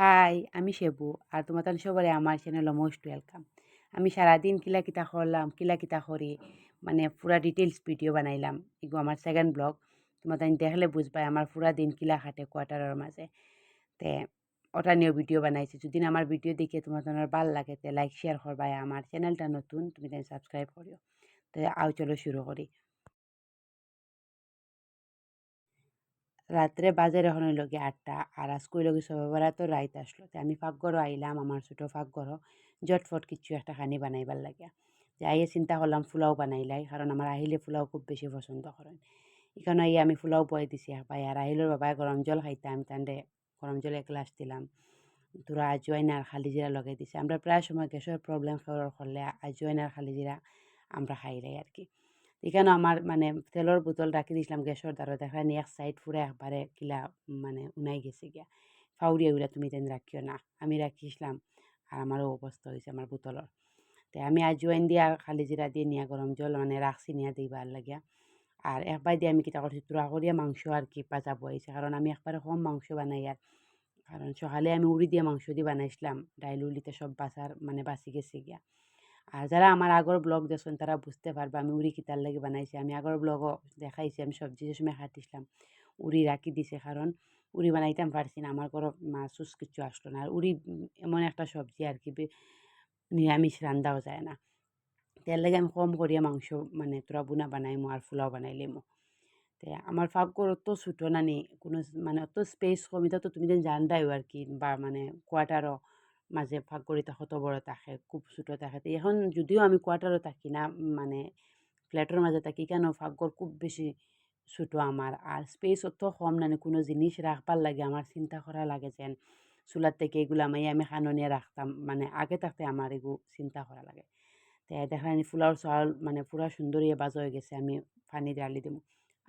High, আমি শেবু। আর তোমার সবারে আমার চ্যানেল মোস্ট ওয়েলকাম আমি সারাদিন কিলা কিতা করলাম কিলা কিতা করি মানে পুরা ডিটেলস ভিডিও বানাইলাম। এগো আমার সেকেন্ড ব্লগ তোমার দেখলে বুঝবাই আমার পুরা দিন কিলা খাটে কোয়ার্টারের মাঝে তে ওটা নিয়েও ভিডিও বানাইছি। যদি আমার ভিডিও দেখে তোমার তোমার ভালো লাগে, তে লাইক শেয়ার করবাই। আমার চ্যানেলটা নতুন, তুমি তাই সাবস্ক্রাইব করিও। তো আও চলো শুরু করি। রাত্রে বাজারে এখন লগে আটটা আর আজকে লগে সবাই তো রাইত আসলো তো আমি ফাঁকঘরও আইলাম, আমার ছোটো ফাঁকঘরও। জটফট কিছু একটা খানি বানাইবার লাগে যে আইয়ে চিন্তা করলাম ফুলাও বানাইলাই কারণ আমার আহিলে ফুলাও খুব বেশি পছন্দ করেন। এখানে আইয়ে আমি ফুলাও বয়ে দিছি, ভাই, আর আহিলোর বাবাই গরম জল খাইতে, আমি গরম জল এক গ্লাস দিলাম। তোরা আজওয়াইন আর খালি জিরা লগাই দিছে। আমরা প্রায় সময় গ্যাসের প্রবলেম খাওয়ার করলে আজওয়াইন আর খালি জিরা আমরা খাইলাই আর কি। এখানে আমার মানে তেলের বোতল রাখি দিয়েছিলাম গ্যাসের দ্বারা। দেখা নি এক সাইড ফুরে একবারে কিলা মানে উনাই গেছে গিয়া। ফাউরিয়া উইলা তুমি তেন রাখিও না। আমি রাখিছিলাম আর আমারও অবস্থা হয়েছে আমার বোতলের। তো আমি আজওয়াইন দিয়ে আর খালি জিরা দিয়ে নিয়ে গরম জল মানে রাখছি নিয়ে দিবার লাগিয়া। আর একবার দিয়ে আমি কিতা করছি তুরা করিয়া মাংস আর কি পাজা বইছে কারণ আমি একবারে কম মাংস বানাই আর। কারণ সকালে আমি উড়ি দিয়ে মাংস দিয়ে বানাইছিলাম। ডাইল উলিতে সব বাসার মানে বাসি গেছে গিয়া। আর যারা আমার আগর ব্লগ দেখছেন, তারা বুঝতে পারবে আমি উড়ি কিতার লাগে বানাইছি। আমি আগর ব্লগও দেখাইছি, আমি সবজি যে সময় খাটিছিলাম উড়ি রাখি দিছে। কারণ উড়ি বানাইতাম পারছি না, আমার ঘর মাছ কিছু আসলো না। আর উড়ি এমন একটা সবজি আর কি নিরামিষ রান্দাও যায় না। তার লাগে আমি কম করিয়া মাংস মানে তোরা বুনা বানাইমো আর ফুলাও বানাইলিমো তে আমার ফাঁকঘর অত ছোটো নেই কোনো মানে অত স্পেস কম, এটা তো তুমি যেন জানদাইও আর কি, বা মানে কোয়ার্টারও মাঝে ফাঁকঘরিটা কত বড় থাকে খুব ছোটো থাকে এখন যদিও আমি কোয়ার্টারও থাকি না মানে ফ্ল্যাটের মাঝে থাকি কেন ফাঁকঘর খুব বেশি ছোটো আমার আর স্পেস অত কম নানি কোনো জিনিস রাখবার লাগে আমার চিন্তা করা লাগে যেন। চুলার থেকে এগুলো আমি আমি খাননিয়ে রাখতাম মানে আগে থাকতে আমার এগুলো চিন্তা করা লাগে। তো দেখা ফুলার চাউল মানে পুরা সুন্দর বাজ হয়ে গেছে, আমি পানি ডালি দিব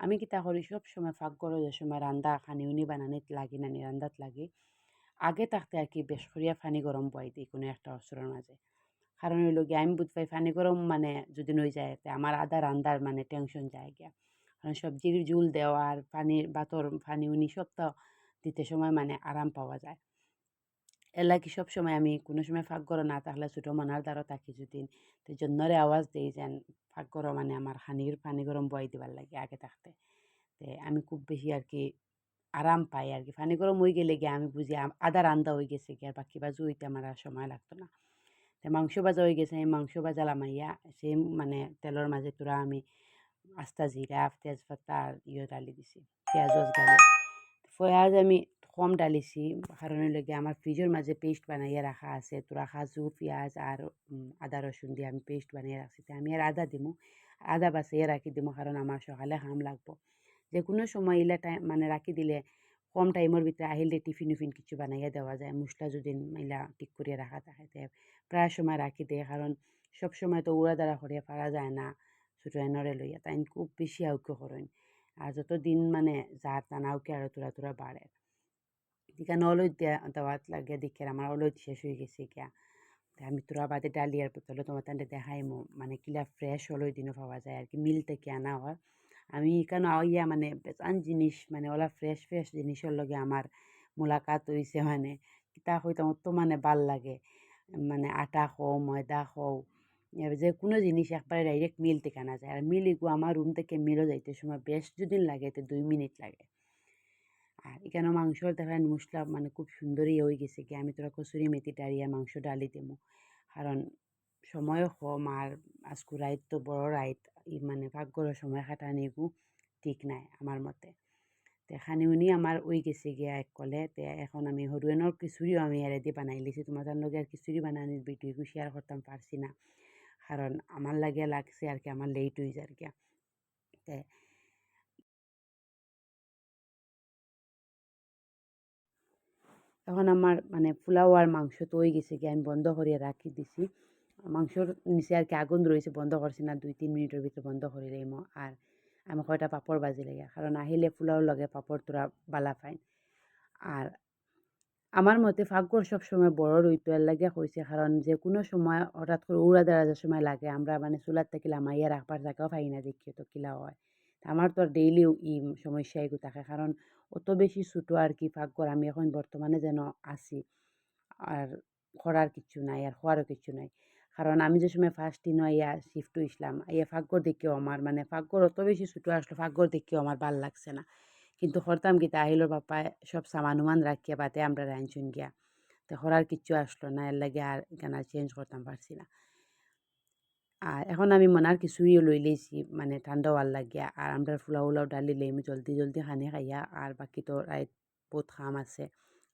আমি কিতা করি সব সময় ফাঁকঘরে যে সময় রান্দা খানি উনি বানানিত লাগি নানি রান্দাত লাগি আগে থাকতে আর কি বেশ করিয়া পানি গরম দিই কোনো একটা অস্ত্রের মাঝে। কারণ হইল গিয়ে, আমি বুঝ পাই পানি গরম মানে যদি নই যায় আমার আদা রান্দার মানে টেনশন যায় গিয়া। কারণ সবজির জুল দেওয়ার, পানির বাতর, পানি উনি সব তো দিতে সময় মানে আরাম পাওয়া যায়। এর লাগি সব সময় আমি কোনো সময় ফাঁক গরো না তাহলে ছোটো মনার দ্বারা থাকি যদি তো জন্যরে আওয়াজ দিই ফাঁক গরো মানে আমার খানির পানি গরম বয় দিবার লাগে আগে থাকতে। তে আমি খুব বেশি আর কি আরাম পাই আর কি পানি গরম হয়ে গেলে গিয়ে আমি বুঝি আদা রান্দা হয়ে গেছে কি আর বাকি বাজু হইতে আমার আর সময় লাগতো না। তো মাংস ভাজা হয়ে গেছে আমি মাংস ভাজা লামাইয়া সেই মানে তেলের মাঝে তোরা আমি আস্তা জিরা, তেজপাতা আর ইয়ে ডালি দিছি, পেঁয়াজ গালি পেঁয়াজ আমি কম ডালিছি, কারণ লগে আমার ফ্রিজের মাঝে পেস্ট বানাইয়া রাখা আছে, তোরা কাজু, পেঁয়াজ আর আদা, রসুন দিয়ে আমি পেস্ট বানিয়ে রাখছি। আমি আর আদা দিমু, আদা বাসাইয়া রাখি দিমু, কারণ আমার সকালে হাম লাগবো। যে কোনো সময় ইলা টাইম মানে রাখি দিলে কম টাইমের ভিতরে আহিলে টিফিন উফিন কিছু বানাইয়া দেওয়া যায়। মশলা যদি ইলা ঠিক করিয়া রাখা থাকে প্রায় সময় রাখি দেয়। কারণ সব সময় তো উড়া দ্বারা করিয়া পারা যায় না ছোটো লইয়া। তাই খুব বেশি আউক্য করেন। আর যত দিন মানে যা টানা আউকে আরও তোরা তোরা বাড়ে। এখানে অলৈদ দেওয়াত লাগে দেখে আমার অলৈদ শেষ হয়ে গেছে গিয়া। আমি তোরা বাদে ডালিয়ার বোতলে তোমার তান্ডে দেখাইমো। মানে কিলা ফ্রেশ অলৈদ দিনও পাওয়া যায়। আর কি মিল থেকে আনা হয়। আমি এখানে ইয়া মানে বেচান জিনিস মানে ওলা ফ্রেশ ফ্রেশ জিনিসের লগে আমার মোলাকাত হয়েছে মানে কিতা হইতাম অত মানে ভালো লাগে মানে আটা খাও ময়দা খাও যে কোনো জিনিস একবারে ডাইরেক্ট মিল থেকে আনা যায় আর মিল এগু আমার রুম থেকে মিলও যাইতে সময় বেশ যদি লাগে তো দুই মিনিট লাগে আর এখানে মাংসর দেখা মশলা মানে খুব সুন্দরই হয়ে গেছে কি আমি তোরা কচুরি মেথি ডালিয়া মাংস ডালি দেবো কারণ সময়ও কম আর আজকু রাইত তো বড় রাইত ই মানে ভাগ্যর সময় খাটানি গু ঠিক নাই আমার মতে। তে খানি উনি আমার ওই গেছে গিয়া এক কলে, তে এখন আমি হরুয়েনর খিচুড়িও আমি এর দিয়ে বানাই লিছি তোমার লগে আর খিচুড়ি বানানির ভিডিও শেয়ার করতাম পারছি না। কারণ আমার লাগে লাগছে আর কি আমার লেট হয়ে যায় আর কি। তে এখন আমার মানে পোলাও আর মাংস তো হয়ে গেছে গিয়ে আমি বন্ধ করিয়ে রাখি দিছি। মাংসর নিচে আর কি আগুন রয়েছে বন্ধ করছি না, দুই, তিন মিনিটের ভিতরে বন্ধ করে লইম আর আমি কয়টা পাপড় বাজি লাগে কারণ আহিলে পোলাওর লগে পাপড় তোরা বালা পাইন আর আমার মতে ফাঁকঘর সবসময় বড় রইতো এর লাগে কইছে কারণ যে কোনো সময় হঠাৎ করে উড়া দাঁড়ানোর সময় লাগে, আমরা মানে চুলার থেকে লামাইয়া রাখবার জায়গাও পাই না দেখিও তো কিলা হয়। আমার তো আর ডেইলি ই সমস্যা এগু থাকে কারণ অত বেশি ছোটো আর কি পাকঘর আমি এখন বর্তমানে যেন আছি আর করার কিছু নাই আর হওয়ারও কিছু নাই। কারণ আমি যে সময় ফার্স্ট দিন ইয়া শিফট হইছিলাম ইয়া ফাঁকঘর দেখেও আমার মানে ফাঁকঘর অত বেশি ছোটো আসলো ফাঁকঘর দেখেও আমার ভালো লাগছে না। কিন্তু করতাম কি আহিলোর বাপা সব সামান উমান রাখিয়া বাতে আমরা রাঁধছুন গিয়া। তো করার কিচ্ছু আসলো না, এর লাগে আর এখানে চেঞ্জ করতাম পারছি না। আর এখন আমি মনার কিছুই লই লইছি মানে ঠান্ডা হওয়ার লাগিয়া। আর আমরা ফুলাও উলাও ডালি লইম, জলদি জলদি খানি খাইয়া। আর বাকি তো রাইত বহুত খাম আছে,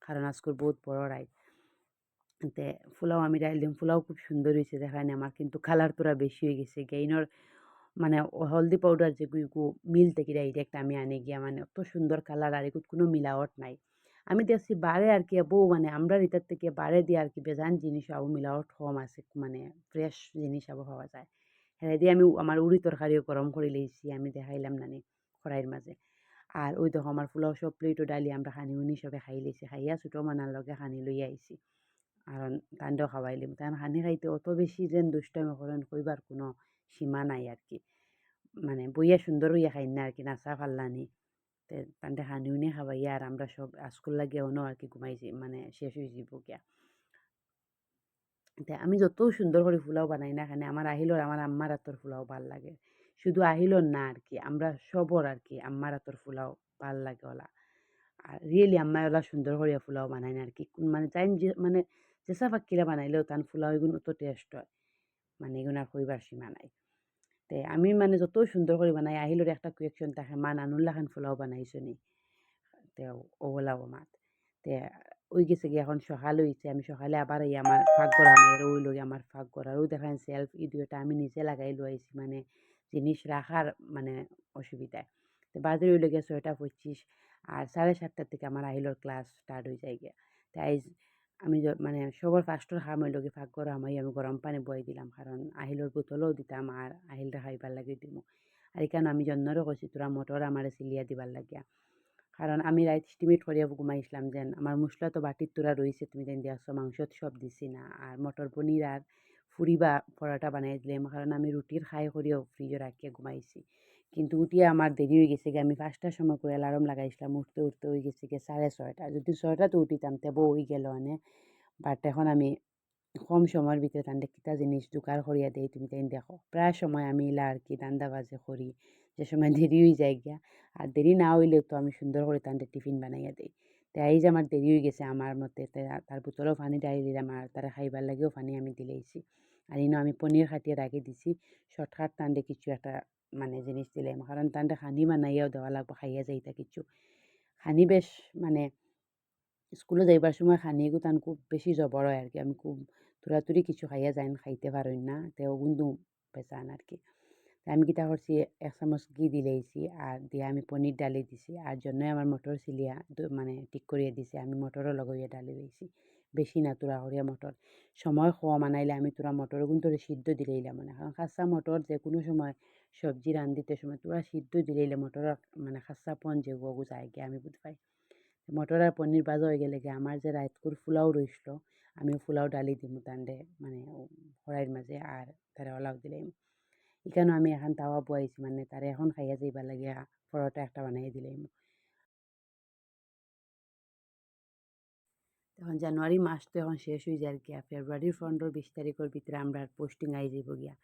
কারণ আজকের বহুত বড় রাইত। তে ফুলাও আমি ডাইল দিম। ফুলাও খুব সুন্দর হয়েছে দেখায়নি আমার কিন্তু কালার তোরা বেশি হয়ে গেছে। গেইনর মানে হলদি পাউডার যে গুইগু মিল থেকে ডাইরেক্ট আমি আনি গিয়া মানে অত সুন্দর কালার আর এগুলো কোনো মিলাওয়াট নাই। আমি দেখছি বারে আর কি বউ মানে আমরা এটার থেকে বারে দিয়ে আর কি বেজান জিনিস আবু মিলাওয়াট কম আছে। মানে ফ্রেশ জিনিস আবু পাওয়া যায়। হ্যাঁ দিয়ে আমি আমার উড়ি তরকারিও গরম করে লইছি। আমি দেখাইলাম নানি খড়াইয়ের মাঝে। আর ওই দেখো আমার ফুলাও সব প্লেটও ডালি আমরা খানি উনি সবে খাই লইছি। খাইয়া ছোটো মানার লগে খানি লইয়া আইছি। আর তান্ডেও খাওয়াইলিম তান খানি খাইতে অত বেশি যেন দুষ্টামি করেন কইবার কোনো সীমা নাই আর কি। মানে বইয়া সুন্দর হইয়া খাই না আর কি, নাচা ফাল্লানি তে তান্ডে খানি উনি খাওয়াইয়া আর আমরা সব স্কুল লাগিয়ে অন্য আর কি ঘুমাইছি মানে শেষ হয়ে যাব গিয়া আমি যত সুন্দর করে ফুলাও বানাই না খানে আমার আহিলোর আমার আম্মার হাতর ফুলাও ভালো লাগে। শুধু আহিলোর না আর কি, আমরা সবর আর কি আম্মার হাতর ফুলাও ভালো লাগে ওলা আর রিয়েলি আম্মাই ওলা সুন্দর করিয়া ফুলাও বানাই না আর কি মানে যে মানে চেঁচা পাক্কিরা বানাইলেও তান ফুলাও এগুলো অত টেস্ট হয়। মানে এগুলো আর কইবার সীমা নাই। তে আমি মানে যত সুন্দর করে বানাই আহিলোর একটা কুয়েকশন থাকে, মা নানুল্লা খান ফুলাও বানাইছো নি? তে ওলাও মাত। তে ওই গেছে গিয়ে এখন সকাল হয়েছে আমি সকালে আবার এই আমার ফাঁক গড়া আমার ওই লোক আমার ফাঁক গড়ার ওই দেখেন সেলফ ইডিওটা আমি নিজে লাগাই লইছি মানে জিনিস রাখার মানে অসুবিধায় তো বাজে ওই লোকে ছয়টা পঁচিশ আর সাড়ে সাতটার থেকে আমার আহিলোর ক্লাস স্টার্ট হয়ে যায় গিয়া। তাই আমি মানে সবার ফার্স্টর খাম ওই লোকে ফাঁক গড়া আমি আমি গরম পানি বয়ে দিলাম। কারণ আহিলোর বোতলও দিতাম আর আহিলটা খাইবার লাগে দিব আর এখানে আমি জন্মরও কৈছি তোরা মটর আমার চিলিয়া দিবার লাগিয়া। কারণ আমি রাইত স্টিমেট করিয়া ঘুমাইছিলাম যেন, আমার মশলা তো বাটির তোরা রয়েছে তুমি যেন দিয়াছো, মাংসত সব দিছি না। আর মটর পনির আর ফুরি বা পরোটা বানাই দিলাম। কারণ আমি রুটির খাই করিয়াও ফ্রিজে রাখিয়া ঘুমাইছি। কিন্তু উঠিয়ে আমার দেরি হয়ে গেছে আমি পাঁচটার সময় করে অ্যালার্ম লাগাইছিলাম, উঠতে উঠতে হয়ে গেছে গিয়ে সাড়ে ছয়টা। যদি ছয়টাতে উঠিতাম তেবো হয়ে গেল মানে বাট এখন আমি কম সময়ের ভিতরে তান্ডে কিতা জিনিস জোগাড় করিয়া দেই তুমি তাই দেখো। প্রায় সময় আমি ইলা আর কি দান্দা বাজে করি, যে সময় দেরি হয়ে যায় গিয়া। আর দেরি না হইলেও তো আমি সুন্দর করে তান্ডে টিফিন বানাইয়া দিই। তো এই যে আমার দেরি হয়ে গেছে আমার মতে তার ভিতরেও পানি ডালি দিলাম আর তারা খাইবার লাগেও পানি আমি দিলেইছি। আর ইনো আমি পনির খাটিয়ে রাখি দিছি। শর্টকাট তান্ডে কিছু একটা মানে জিনিস দিলাম কারণ তান্ডে খানি বানাইয়াও দেওয়া লাগবো, খাইয়া যাইতা কিছু খানি বেশ মানে স্কুলে যাইবার সময় খানি গুতান খুব বেশি জবর হয় আর কি আমি খুব তুরাতুরি কিছু খাইয়া যাই খাইতে পারই না। তেও কিন্তু পেঁচান আর কি আমি কিতা করছি, এক চামচ ঘি দিলেইছি আর দিয়ে আমি পনির ডালি দিছি। আর জন্যই আমার মটর চিলিয়া মানে ঠিক করিয়ে দিছে। আমি মটরও লগাইয়া ডালি দিয়েছি বেশি না তোরা করিয়া মটর সময় খোয়া মানাইলে আমি তোরা মটর কিন্তু সিদ্ধ দিলেইলাম মানে কারণ খাসা মটর যে কোনো সময় সবজি রান্ধিতে সময় তোরা সিদ্ধ দিলেইলে মটরের মানে খাসা পন যে গগু যায় গিয়ে আমি বুঝ পাই। মটর আর পনির বাজা হয়ে গেলে গিয়ে আমার যে রাইতকুর ফুলাও রইছিল আমি ফুলাও ডালি দিমু তান্ডে মানে কড়াইয়ের মাঝে আর তারা ওলাও দিলাম এখানেও আমি এখন তাওয়া বয়াইছি মানে তারা এখন খাইয়া যাইবার লাগিয়া পরোটা একটা বানাই দিলাম তখন জানুয়ারি মাস তো এখন শেষ হয়ে যায় গিয়া ফেব্রুয়ারির পনেরো বিশ তারিখের ভিতরে আমরা পোস্টিং আই যাব গিয়া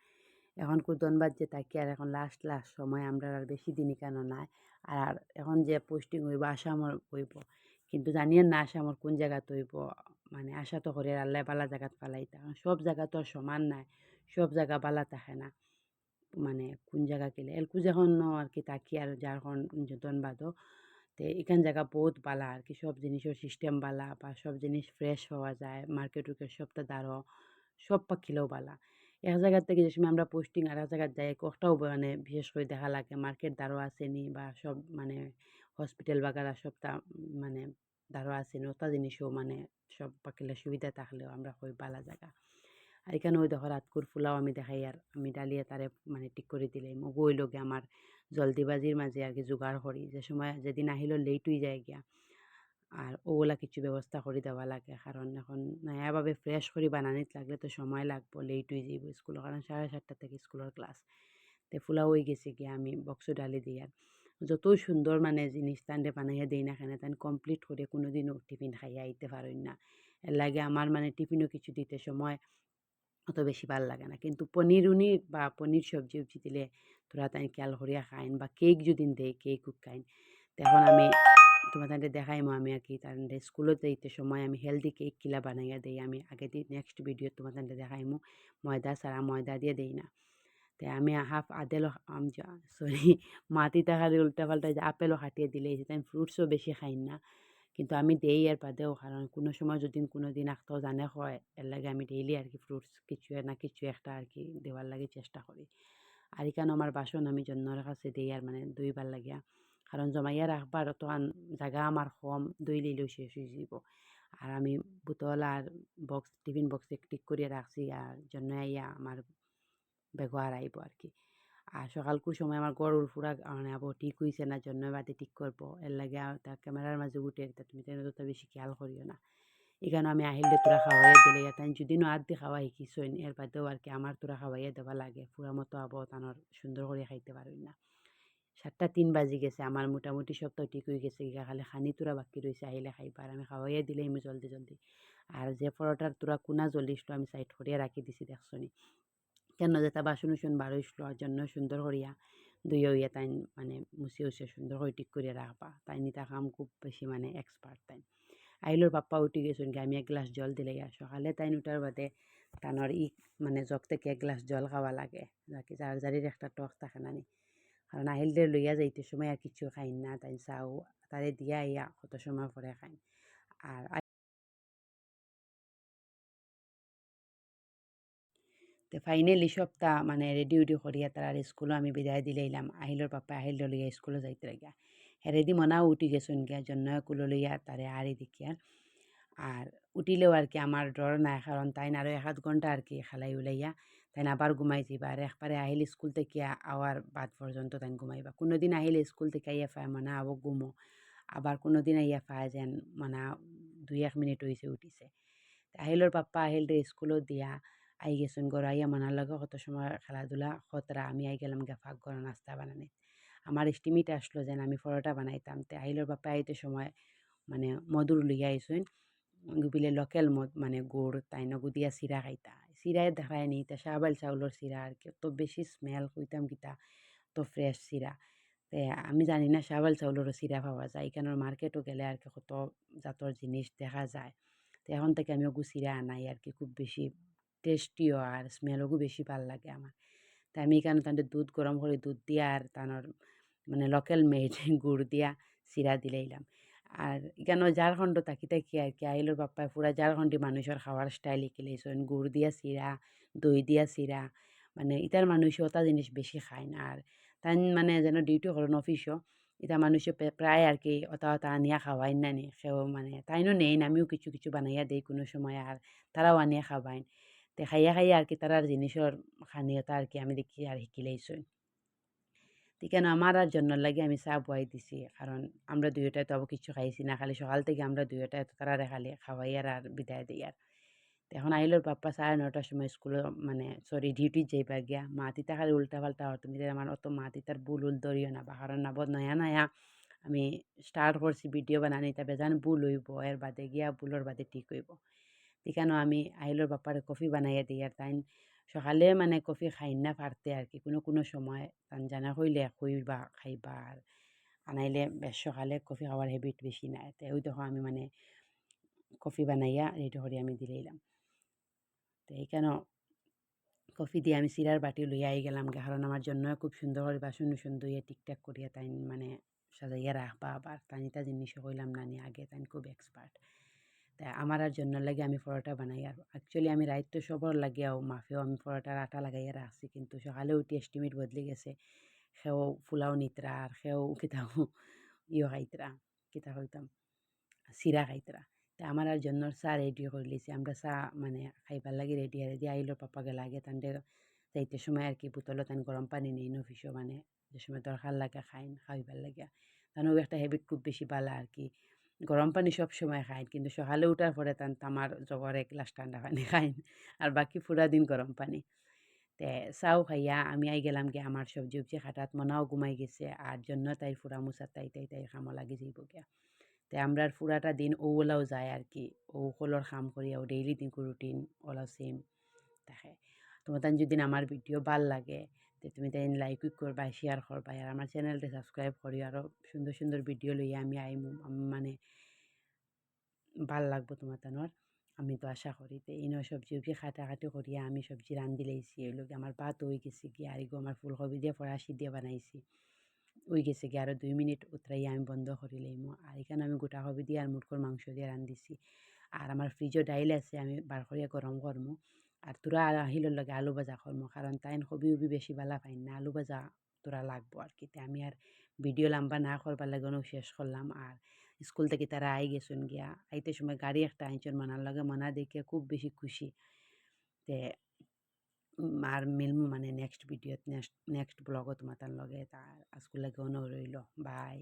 এখন কুদনবাদ যে থাকি আর এখন লাস্ট লাস্ট সময় আমরা আর বেশি দিনই কেন নাই? আর এখন যে পোস্টিং হইব আসামর হইব। কিন্তু জানিয়ে না আসামর কোন জায়গাত হইব। মানে আশা তো করে আল্লাহ বালা জায়গাত পালাইতা সব জায়গা তো সমান নাই। সব জায়গা বালা থাকে না। মানে কোন জায়গা গেলে। এলকু যখন আর কি তাকি আর ঝাড়খণ্ড ধনবাদও তো এখান জায়গা বহুত বালা আর কি। সব জিনিসের সিস্টেম বালা বা সব জিনিস ফ্রেশ হওয়া যায়। মার্কেট উর্কেট সবটা দাঁড়ো সব পাখিলেও বালা। এক জায়গার থেকে যে সময় আমরা পোস্টিং আর এক জায়গার যাই একটাও মানে বিশেষ করে দেখা লাগে মার্কেট দাঁড়ো আসেনি বা সব মানে হসপিটাল বাগারা সবটা মানে দাঁড়ো আসেনি, ওটা জিনিসও মানে সব পাখিলে সুবিধা থাকলেও আমরা কই বালা জায়গা। আর এখানে ওই দেখো রাতকুর ফুলাও আমি দেখাই আর আমি ডালিয়া তারে মানে ঠিক করে দিলাম। ও ওই লগে আমার জলদিবাজির মাঝে আর কি জোগাড় করি। যে সময় যেদিন আহিলেও লেট হয়ে যায় গিয়া আর ওগুলা কিছু ব্যবস্থা করে দেওয়া লাগে। কারণ এখন নয়াভাবে ফ্রেশ করে বানানিত লাগলে তো সময় লাগবো লেট হয়ে যাইব স্কুলের কারণ সাড়ে সাতটা থেকে স্কুলের ক্লাস তো ফুলাও হয়ে গেছে গিয়ে আমি বক্স ডালি দিই আর যতই সুন্দর মানে জিনিস তান্ডে বানাইয়া দিই না কেন, তান কমপ্লিট করে কোনো দিনও টিফিন খাইয়া আইতে পারেন না। এর লাগে আমার মানে টিফিনও কিছু দিতে সময় অত বেশি ভালো লাগে না। কিন্তু পনির উনি বা পনির সবজি উবজি দিলে তোরা তাই খেয়াল করিয়া খাইন বা কেক যদি দেয় কেক খাইন। তখন আমি তোমার তাদের দেখাইমো আমি আর কি, তার স্কুলত যাইতে সময় আমি হেলদি কেক কিলা বানাইয়া দিই, আমি আগে দিই নেক্সট ভিডিও তোমার তাদের দেখাইমো। ময়দা ছাড়া ময়দা দিয়ে দিই না। তে আমি হাফ আদেলও সরি মাটিটা খালি উল্টা পাল্টা আপেলও খাটিয়ে দিলে তাই ফ্রুটসও বেশি খাই না। কিন্তু আমি দেই আর বাদেও, কারণ কোনো সময় যদি কোনো দিন আঁকতেও জানে হয়, এর লাগে আমি ডেইলি আর কি ফ্রুটস কিছু না কিছু একটা আর কি দেওয়ার লাগে চেষ্টা করি। আর এখানে আমার বাসন আমি জন্মর কাছে দিই আর মানে দুইবার লাগিয়া। কারণ জমাইয়া রাখবার অত জায়গা আমার কম দুই লিলেও শেষ হয়ে যাব আর আমি বোতল আর বক্স টিফিন বক্সে টিক করে রাখছি আর জন্য আইয়া আমার ব্যবহার আইব আর কি আর সকালকুর সময় আমার গরুর ফুরা মানে আবো ঠিক হয়েছে না জন্য বাদে ঠিক করব এর লাগে তার ক্যামেরার মাঝে উঠে তুমি তো বেশি খেয়াল করিও না এখানে আমি আহিলে তোরা খাওয়াইয়া দিলে তাই যদি আদি খাওয়া শিকিছইন এর বাদেও আর কি আমার তোরা খাওয়াইয়া দেওয়া লাগে পুরা মতো আবো তানোর সুন্দর করে খাইতে পারবেন না সাতটা তিন বাজি গেছে। আমার মোটামুটি সব তো ঠিক হয়ে গেছে। গিয়া খালি খানি তোরা বাকি রয়েছে আহিলে খাইবার আমি খাওয়াইয়া দিলে আমি জলদি জলদি। আর যে পরোটার তোরা কোনা জলিসলো আমি সাইড করিয়া রাখি দিছি দেখছনি কেন যেটা বাসন উসন বার হইসলো জন্য সুন্দর করিয়া দুইয়া হইয়া তাই মানে মুছি উসে সুন্দর করে ঠিক করিয়া রাখবা তাই নিতা কাম খুব বেশি মানে এক্সপার্ট তাই আইলোর পাপ্পা উঠি গেছেন কি আমি এক গ্লাস জল দিলে সকালে তাই উঠার বাদে তানোর ই মানে জগ থেকে এক গ্লাস জল খাওয়া লাগে। যাকে যার যারির একটা টক থাকে নানি। কারণ আহিলদের লইয়া যাইতে সময় আর কিছু খাই না তাই চাও তারে দিয়া আইয়া কত সময় পরে খাই আর তো ফাইনালি সপ্তাহ মানে রেডি উডি করিয়া তার স্কুলও আমি বিদায় দিলাইলাম আহিলোর পাপা আহিল লইয়া স্কুলে যাইতে লাগিয়া হেরেদি মনাও উঠি গেছুন গিয়া জন্য কুলো লইয়া তারে আড়ি দেখিয়া আর উঠিলেও আর কি আমার ডর নাই কারণ তাই আরও এক আধ ঘণ্টা আর কি খেলাই উলাইয়া তাই আবার ঘুমাই যাইবা আর একবারে আহিল স্কুল থেকে আওয়ার বাদ পর্যন্ত তাই ঘুমাইবা কোনো দিন আহিলে স্কুল থেকে আইয়া ফায় মানে আবো ঘুমো আবার কোনো দিন আইয়া ফায় যেন মানে দুই এক মিনিট হয়েছে উঠিছে আহিলোর পাপ্পা আহিল রে স্কুলত দিয়া আই গেছুন গড় আইয়া মানার লগে কত সময় খেলাধুলা খতরা আমি আই গেলাম গা ফাঁক গড় নাস্তা বানানি আমার এস্টিমেট আসলো যেন আমি পরোটা বানাইতাম তে আহিলোর বাপ্পা আইতে সময় মানে মধুর লইয়া আইসুন গুবিলে লোকেল মদ মানে গুড় তাই নগু দিয়া চিরা খাইতা চিরাই দেখায় নি তা শাহবাল চাউলর চিরা আর কি তো বেশি স্মেল কইতাম কিতা তো ফ্রেশ চিরা তে আমি জানি না শাহবাল চাউলেরও চিরা পাওয়া যায় এখানের মার্কেটও গেলে আর কি কত জাতর জিনিস দেখা যায়। তো এখন থেকে আমি ওগু চিরা আনাই আর কি খুব বেশি টেস্টিও আর স্মেলও বেশি ভালো লাগে আমার তা আমি এখানে তাদের দুধ গরম করে দুধ দিয়া আর তানোর মানে লোকেল মেড গুড় দিয়া চিরা দিলাইলাম আর এখানে ঝাড়খণ্ড থাকি থাকি আর কি আইলোর বাপ্পায় পুরা ঝাড়খণ্ডী মানুষের খাওয়ার স্টাইল শিখিলেছেন গুড় দিয়া চিরা দই দিয়া চিরা মানে ইটার মানুষে ওটা জিনিস বেশি খায় না। আর তাই মানে যেন ডিউটি করেন অফিসও এটা মানুষে প্রায় আর কি ওটা ওটা আনিয়া খাওয়াই না নি। সেও মানে তাইনও নেই আমিও কিছু কিছু বানাইয়া দেই কোনো সময় আর তারাও আনিয়া খাওয়াইন। তে খাইয়া খাইয়া আর কি তারার জিনিসের খানিয়তা আর কি আমি দেখি আর শিখিলেইছই কেন আমার আর জন্য লাগে আমি চা বয়াই দিছি। কারণ আমরা দুইটাই তো কিছু খাইছি না, খালি সকাল থেকে আমরা দুইটাই তো তারা খালি খাওয়াই আর আর বিদায় দিই আর। এখন আইলোর পাপ্পা সাড়ে নটার সময় স্কুলে মানে সরি ডিউটি যাইবার গিয়া, মা তিতা খালি উল্টা পাল্টা আর তুমি আমার অত মা তিতার ভুল উল ধরিও না বা কারণ না নয়া নয়া আমি স্টার্ট করছি ভিডিও বানানি, তা বেজান ভুল হইব, এর বাদে গিয়া ভুলোর বাদে ঠিক হইব। এখানেও আমি আহিলোর বাপারে কফি বানাইয়া দিই আর তাই সকালে মানে কফি খাই না পারতে আর কি কোনো কোনো সময় জানা হইলে খুইবা খাইবা আর আনাইলে বেশ সকালে কফি খাওয়ার হ্যাবিট বেশি নাই। তো ওই দেখো আমি মানে কফি বানাইয়া রেডি করে আমি দিলাম তো এইখানেও কফি দিয়ে আমি সিরার বাটি লইয়া আই গেলাম কারণ আমার জন্য খুব সুন্দর করে বাসন উসন ধুইয়া টিকটাক করিয়া তাই মানে সাজাইয়া রাখবা আবার তানিটা জিনিসও কইলাম নানি, আগে তাই খুব এক্সপার্ট তা আমার আর জন্য লাগে আমি পরোটা বানাই। আর অ্যাকচুয়ালি আমি রাইত সবর লাগিয়াও মাফেও আমি পরোটার আটা লাগাইয়া রাখছি। কিন্তু সকালে উঠি এস্টিমেট বদলে গেছে। সেও ফুলাও নিতরা আর সেও কিতাও ইয়ে খাইতরা, কিতা হইতাম চিরা খাইতরা। তা আমার আর জন্য চা রেডি করে লিছি। আমরা চা মানে খাইবার লাগে রেডি আর রেডি আইলো পাপাকে লাগে। তান্ডে যাইতে সময় আর কি বোতলে তান গরম পানি নেই অফিসও মানে। যে সময় দরকার লাগে খাইন খাইবার লাগে। তানও একটা হ্যাবিট খুব বেশি ভালো আর কি গরম পানি সব সময় খাইন। কিন্তু সকালে উঠার পরে তান, তামার জবর এক গ্লাস ঠান্ডা পানি খাইন। আর বাকি পুরা দিন গরম পানি। তে চাও খাইয়া আমি আই গেলাম গে আমার সবজি উবজি খাটাত, মনাও ঘুমাই গেছে। আর জন্য তাই ফুরা মুসার তাই তাই তাই খামো লাগি যাইব গিয়া। তে আমরা ফুরাটা দিন ও ওলাও যায় আর কি ও কলর খাম করিয়া ও ডেইলি দিন রুটিন ওলাও সেম থাকে তোমার যদি আমার ভিডিও ভালো লাগে তে তুমি তাই লাইক করবা শেয়ার করবা। আর আমার চ্যানেলটা সাবস্ক্রাইব করি আরও সুন্দর সুন্দর ভিডিও লইয়া আমি আইমু। মানে ভালো লাগবো তোমার তানোর। আমি তো আশা করি তো ইনো সবজি উবজি খাটাখাটি করিয়া আমি সবজি রান্ধি লাইছি। ওই লোক আমার ভাত হয়ে গেছে গিয়ে। আর এগো আমার ফুলকপি দিয়ে ফরাসি দিয়ে বানাইছি। ওই গেছে গিয়ে আরও দুই মিনিট উতরাইয়া আমি বন্ধ করি লাইমো। আর এখানে আমি গোটা কপি দিয়ে আর মুটকর মাংস দিয়ে রান্ধিছি। আর আমার ফ্রিজও ডাইল আছে, আমি বার করিয়া গরম করমু। আর তোরা আহিলোর লগে আলু ভাজা করমু কারণ তাইন কবি উবি বেশি বালা পাইন না। আলু ভাজা তোরা লাগবো আর কি আমি আর ভিডিও লম্বা না করবার লাগানো শেষ করলাম আর স্কুল থেকে তারা আই গেছেন গিয়া। আইতে সময় গাড়ি একটা আইনজন মানার লগে মানা দেখে খুব বেশি খুশি তে আর মিলমু মানে নেক্সট ভিডিওত নেক্সট নেক্সট ব্লগত তোমার লগে তার আজকুল লাগে রইল বাই।